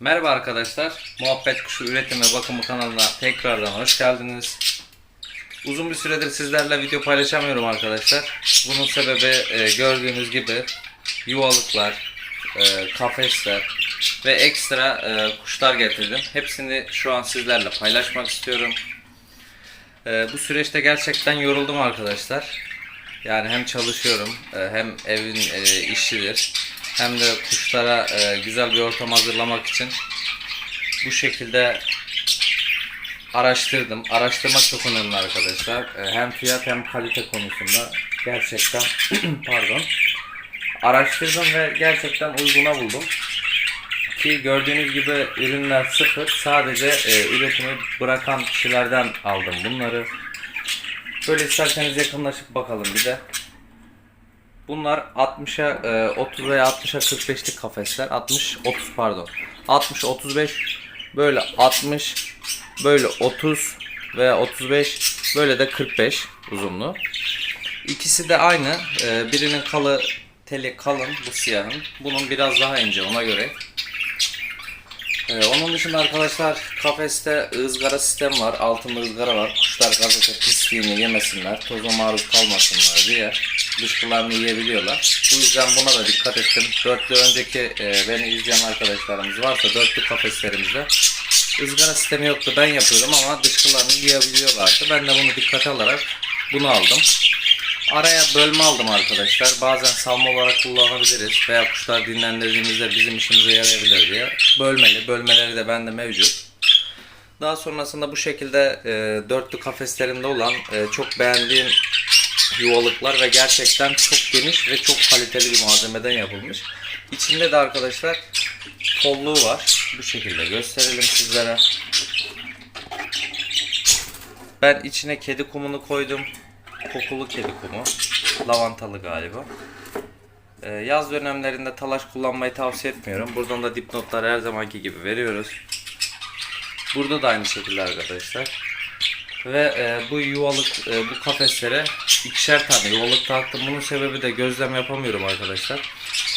Merhaba arkadaşlar. Muhabbet Kuşu Üretim ve Bakımı kanalına tekrardan hoş geldiniz. Uzun bir süredir sizlerle video paylaşamıyorum arkadaşlar. Bunun sebebi e, gördüğünüz gibi yuvalıklar, e, kafesler ve ekstra e, kuşlar getirdim. Hepsini şu an sizlerle paylaşmak istiyorum. Bu süreçte gerçekten yoruldum arkadaşlar. Yani hem çalışıyorum hem evin e, işidir hem de kuşlara e, güzel bir ortam hazırlamak için bu şekilde araştırdım. Araştırmak çok önemli arkadaşlar. E, Hem fiyat hem kalite konusunda gerçekten pardon araştırdım ve gerçekten uyguna buldum. Ki gördüğünüz gibi ürünler sıfır. Sadece e, üretimi bırakan kişilerden aldım bunları. Böyle isterseniz yakınlaşıp bakalım bir de. Bunlar 60'a e, 30 veya 60'a 45'lik kafesler. 60 30 pardon. 60 35 böyle 60 böyle 30 veya 35 böyle de 45 uzunluğu. İkisi de aynı. E, birinin kalı teli kalın bu siyahın. Bunun biraz daha ince ona göre. Ee, onun dışında arkadaşlar kafeste ızgara sistem var. Altında ızgara var. Kuşlar gazete pisliğini yemesinler. Toza maruz kalmasınlar diye dışkılarını yiyebiliyorlar. Bu yüzden buna da dikkat ettim. Dörtlü önceki e, beni izleyen arkadaşlarımız varsa dörtlü kafeslerimizde ızgara sistemi yoktu. Ben yapıyordum ama dışkılarını yiyebiliyorlardı. Ben de bunu dikkate alarak bunu aldım. Araya bölme aldım arkadaşlar. Bazen salma olarak kullanabiliriz veya kuşlar dinlendirdiğimizde bizim işimize yarayabilir diye. Bölmeli. Bölmeleri de bende mevcut. Daha sonrasında bu şekilde e, dörtlü kafeslerinde olan e, çok beğendiğim yuvalıklar ve gerçekten çok geniş ve çok kaliteli bir malzemeden yapılmış. İçinde de arkadaşlar kolluğu var. Bu şekilde gösterelim sizlere. Ben içine kedi kumunu koydum. Kokulu kedi kumu. Lavantalı galiba. Ee, yaz dönemlerinde talaş kullanmayı tavsiye etmiyorum. Buradan da dipnotlar her zamanki gibi veriyoruz. Burada da aynı şekilde arkadaşlar. Ve e, bu yuvalık, e, bu kafeslere ikişer tane yuvalık taktım. Bunun sebebi de gözlem yapamıyorum arkadaşlar.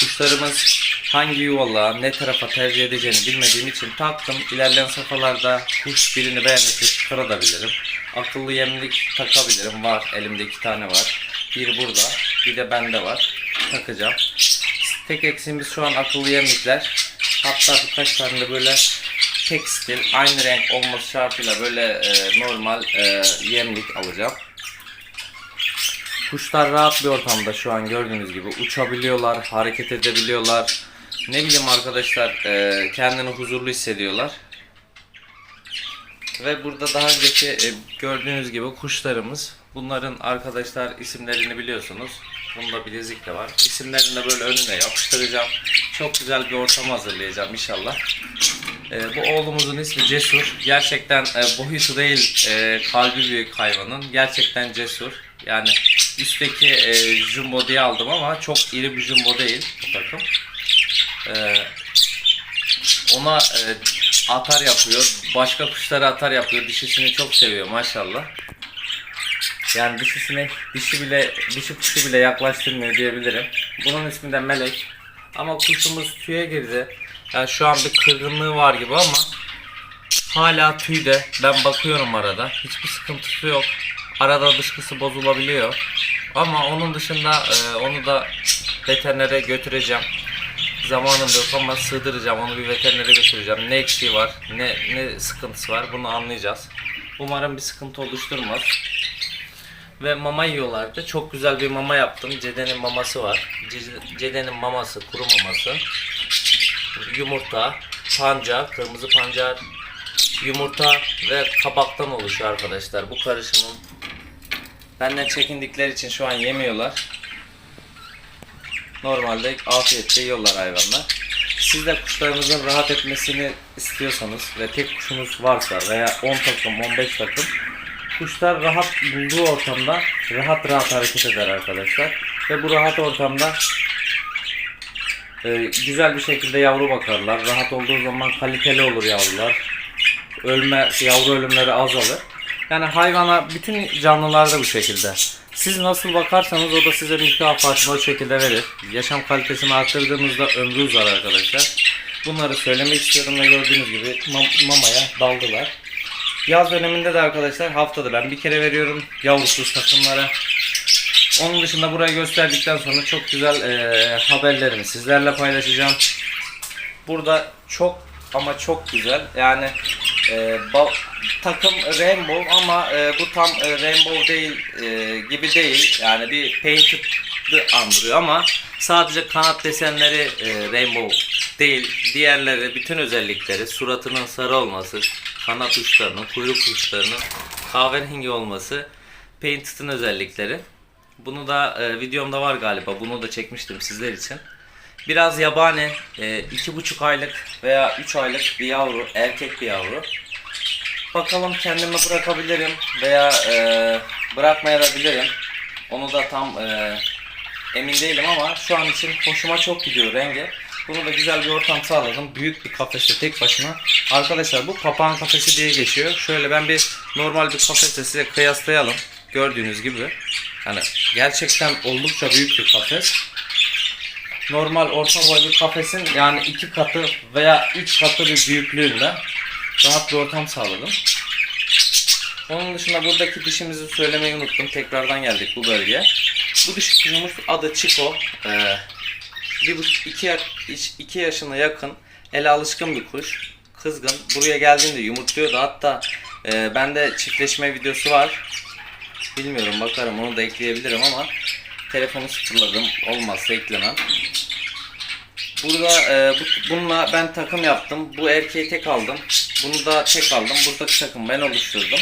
Kuşlarımız hangi yuvalığa, ne tarafa tercih edeceğini bilmediğim için taktım. İlerleyen safhalarda kuş birini beğenirse çıkarabilirim. Akıllı yemlik takabilirim. Var, elimde iki tane var. Bir burada, bir de bende var. Takacağım. Tek eksiğimiz şu an akıllı yemlikler. Hatta birkaç tane de böyle tekstil aynı renk olması şartıyla böyle e, normal e, yemlik alacağım. Kuşlar rahat bir ortamda şu an gördüğünüz gibi uçabiliyorlar, hareket edebiliyorlar. Ne bileyim arkadaşlar e, kendini huzurlu hissediyorlar. Ve burada daha önceki e, gördüğünüz gibi kuşlarımız. Bunların arkadaşlar isimlerini biliyorsunuz. Bunda bilezik de var. İsimlerini de böyle önüne yapıştıracağım. Çok güzel bir ortam hazırlayacağım inşallah. E, bu oğlumuzun ismi Cesur. Gerçekten e, boyutu değil e, kalbi büyük hayvanın. Gerçekten cesur. Yani üstteki e, jumbo diye aldım ama çok iri bir jumbo değil bu takım. E, ona e, atar yapıyor. Başka kuşlara atar yapıyor. Dişisini çok seviyor maşallah. Yani dişisine dişi bile dişi kuşu bile yaklaştırmıyor diyebilirim. Bunun ismi de Melek. Ama kuşumuz tüye girdi. Yani şu an bir kırgınlığı var gibi ama hala tüyde. Ben bakıyorum arada. Hiçbir sıkıntısı yok. Arada dışkısı bozulabiliyor. Ama onun dışında e, onu da veterinere götüreceğim. Zamanım yok ama sığdıracağım. Onu bir veterinere götüreceğim. Ne eksiği var, ne ne sıkıntısı var bunu anlayacağız. Umarım bir sıkıntı oluşturmaz. Ve mama yiyorlardı. Çok güzel bir mama yaptım. Cede'nin maması var. Ce- Cede'nin maması, kuru maması. Yumurta, pancar, kırmızı pancar, yumurta ve kabaktan oluşuyor arkadaşlar. Bu karışımın benden çekindikleri için şu an yemiyorlar. Normalde afiyetle yiyorlar hayvanlar. Siz de kuşlarınızın rahat etmesini istiyorsanız ve tek kuşunuz varsa veya 10 takım 15 takım kuşlar rahat bulduğu ortamda rahat rahat hareket eder arkadaşlar. Ve bu rahat ortamda e, güzel bir şekilde yavru bakarlar. Rahat olduğu zaman kaliteli olur yavrular. Ölme, yavru ölümleri azalır. Yani hayvana bütün canlılarda bu şekilde. Siz nasıl bakarsanız o da size mükafatını o şekilde verir. Yaşam kalitesini arttırdığınızda ömrü uzar arkadaşlar. Bunları söylemek istiyorum ve gördüğünüz gibi mam- mamaya daldılar. Yaz döneminde de arkadaşlar haftada ben bir kere veriyorum yavrusuz takımlara. Onun dışında burayı gösterdikten sonra çok güzel eee, haberlerimi sizlerle paylaşacağım. Burada çok ama çok güzel. Yani e, takım rainbow ama e, bu tam e, rainbow değil e, gibi değil. Yani bir painted'ı andırıyor ama sadece kanat desenleri e, rainbow değil. Diğerleri bütün özellikleri suratının sarı olması, kanat uçlarının, kuyruk uçlarının kahverengi olması painted'ın özellikleri. Bunu da e, videomda var galiba. Bunu da çekmiştim sizler için. Biraz yabani, e, iki buçuk aylık veya üç aylık bir yavru, erkek bir yavru. Bakalım kendimi bırakabilirim veya e, bırakmayabilirim. Onu da tam e, emin değilim ama şu an için hoşuma çok gidiyor rengi. Bunu da güzel bir ortam sağladım. Büyük bir kafeste tek başına. Arkadaşlar bu papağan kafesi diye geçiyor. Şöyle ben bir normal bir kafeste size kıyaslayalım. Gördüğünüz gibi. Hani gerçekten oldukça büyük bir kafes normal orta boy kafesin yani iki katı veya üç katı bir büyüklüğünde rahat bir ortam sağladım. Onun dışında buradaki dişimizi söylemeyi unuttum. Tekrardan geldik bu bölgeye. Bu diş kuşumuz adı Chico. Ee, bir buçuk, iki, iki yaşına yakın. Ele alışkın bir kuş. Kızgın. Buraya geldiğinde yumurtluyordu. Hatta e, bende çiftleşme videosu var. Bilmiyorum bakarım onu da ekleyebilirim ama telefonu sıfırladım. Olmazsa eklemem. Burada e, bu, bununla ben takım yaptım. Bu erkeği tek aldım. Bunu da tek aldım. Buradaki takım ben oluşturdum.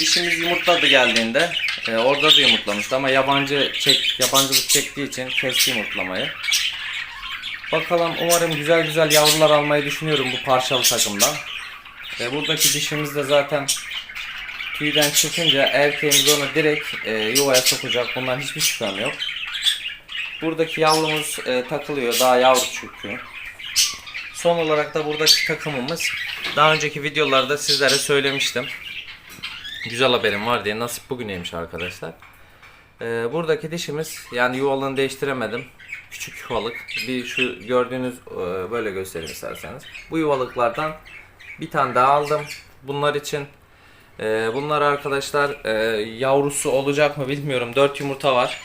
Dişimiz yumurtladı geldiğinde. E, orada da yumurtlamıştı ama yabancı çek, yabancılık çektiği için kesti yumurtlamayı. Bakalım umarım güzel güzel yavrular almayı düşünüyorum bu parçalı takımdan. E, buradaki dişimiz de zaten tüyden çıkınca erkeğimiz onu direkt e, yuvaya sokacak. Bundan hiçbir şüphem yok. Buradaki yavrumuz e, takılıyor. Daha yavru çünkü. Son olarak da buradaki takımımız daha önceki videolarda sizlere söylemiştim. Güzel haberim var diye nasip bugüneymiş arkadaşlar. E, buradaki dişimiz yani yuvalığını değiştiremedim. Küçük yuvalık. Bir şu gördüğünüz e, böyle göstereyim isterseniz. Bu yuvalıklardan bir tane daha aldım. Bunlar için e, bunlar arkadaşlar e, yavrusu olacak mı bilmiyorum. 4 yumurta var.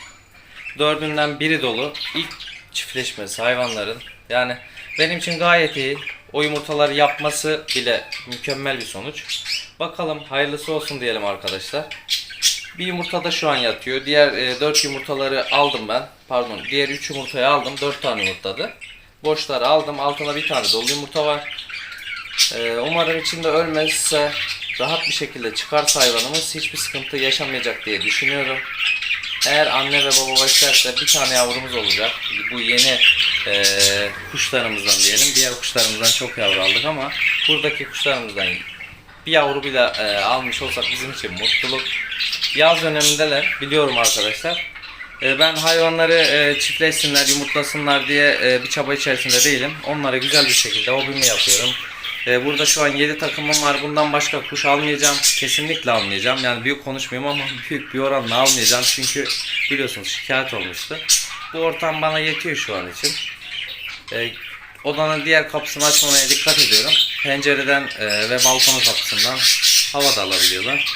Dördünden biri dolu. İlk çiftleşmesi hayvanların. Yani benim için gayet iyi. O yumurtaları yapması bile mükemmel bir sonuç. Bakalım hayırlısı olsun diyelim arkadaşlar. Bir yumurta da şu an yatıyor. Diğer 4 yumurtaları aldım ben. Pardon diğer 3 yumurtayı aldım. 4 tane yumurtladı. Boşları aldım. Altına bir tane dolu yumurta var. E, umarım içinde ölmezse rahat bir şekilde çıkarsa hayvanımız hiçbir sıkıntı yaşamayacak diye düşünüyorum. Eğer anne ve baba başlarsa bir tane yavrumuz olacak. Bu yeni e, kuşlarımızdan diyelim. Diğer kuşlarımızdan çok yavru aldık ama buradaki kuşlarımızdan bir yavru bile e, almış olsak bizim için mutluluk. Yaz dönemindeler biliyorum arkadaşlar. E, ben hayvanları e, çiftleşsinler, yumurtlasınlar diye e, bir çaba içerisinde değilim. Onlara güzel bir şekilde hobimi yapıyorum. E, burada şu an 7 takımım var. Bundan başka kuş almayacağım. Kesinlikle almayacağım. Yani büyük konuşmayayım ama büyük bir oranla almayacağım. Çünkü biliyorsunuz şikayet olmuştu. Bu ortam bana yetiyor şu an için. E, odanın diğer kapısını açmamaya dikkat ediyorum. Pencereden e, ve balkon kapısından hava da alabiliyorlar.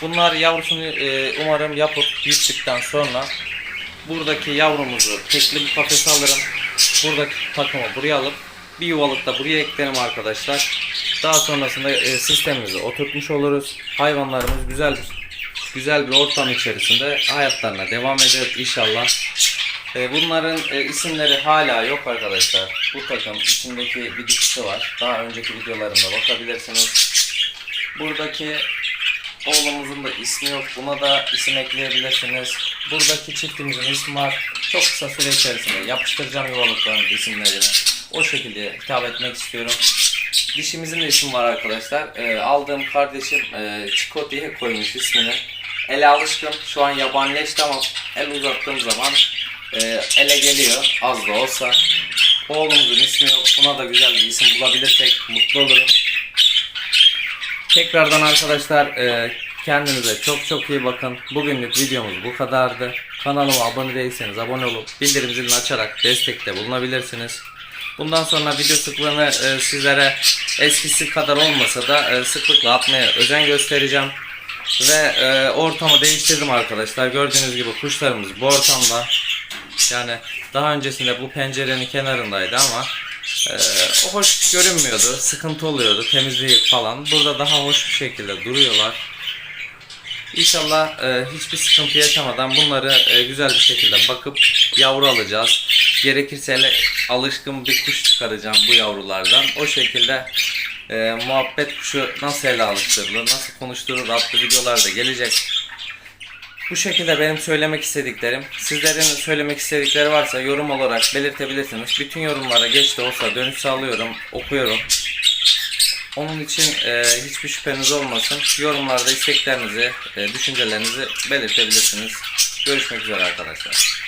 Bunlar yavrusunu e, umarım yapıp büyüttükten sonra buradaki yavrumuzu tekli bir kafese alırım. Buradaki takımı buraya alıp bir yuvalık da buraya eklerim arkadaşlar. Daha sonrasında e, sistemimizi oturtmuş oluruz. Hayvanlarımız güzel bir güzel bir ortam içerisinde hayatlarına devam eder inşallah. E, bunların e, isimleri hala yok arkadaşlar. Bu takım içindeki bir dişisi var. Daha önceki videolarımda bakabilirsiniz. Buradaki oğlumuzun da ismi yok. Buna da isim ekleyebilirsiniz. Buradaki çiftimizin ismi var. Çok kısa süre içerisinde yapıştıracağım yuvalıkların isimlerini. O şekilde hitap etmek istiyorum. Dişimizin de ismi var arkadaşlar. Ee, aldığım kardeşim e, Chico diye koymuş ismini. Ele alışkın. Şu an yabanileşti ama el uzattığım zaman e, ele geliyor. Az da olsa. Oğlumuzun ismi yok. Buna da güzel bir isim bulabilirsek mutlu olurum. Tekrardan arkadaşlar e, kendinize çok çok iyi bakın. Bugünlük videomuz bu kadardı. Kanalıma abone değilseniz abone olup bildirim zilini açarak destekte bulunabilirsiniz. Bundan sonra video sıklığını e, sizlere eskisi kadar olmasa da e, sıklıkla atmaya özen göstereceğim. Ve e, ortamı değiştirdim arkadaşlar. Gördüğünüz gibi kuşlarımız bu ortamda. Yani daha öncesinde bu pencerenin kenarındaydı ama e, hoş görünmüyordu. Sıkıntı oluyordu. Temizliği falan. Burada daha hoş bir şekilde duruyorlar. İnşallah e, hiçbir sıkıntı yaşamadan bunları e, güzel bir şekilde bakıp yavru alacağız. Gerekirse hele alışkın bir kuş çıkaracağım bu yavrulardan. O şekilde e, muhabbet kuşu nasıl ele alıştırılır, nasıl konuşturulur adlı videolar da gelecek. Bu şekilde benim söylemek istediklerim. Sizlerin söylemek istedikleri varsa yorum olarak belirtebilirsiniz. Bütün yorumlara geç de olsa dönüş sağlıyorum, okuyorum. Onun için e, hiçbir şüpheniz olmasın. Yorumlarda isteklerinizi, e, düşüncelerinizi belirtebilirsiniz. Görüşmek üzere arkadaşlar.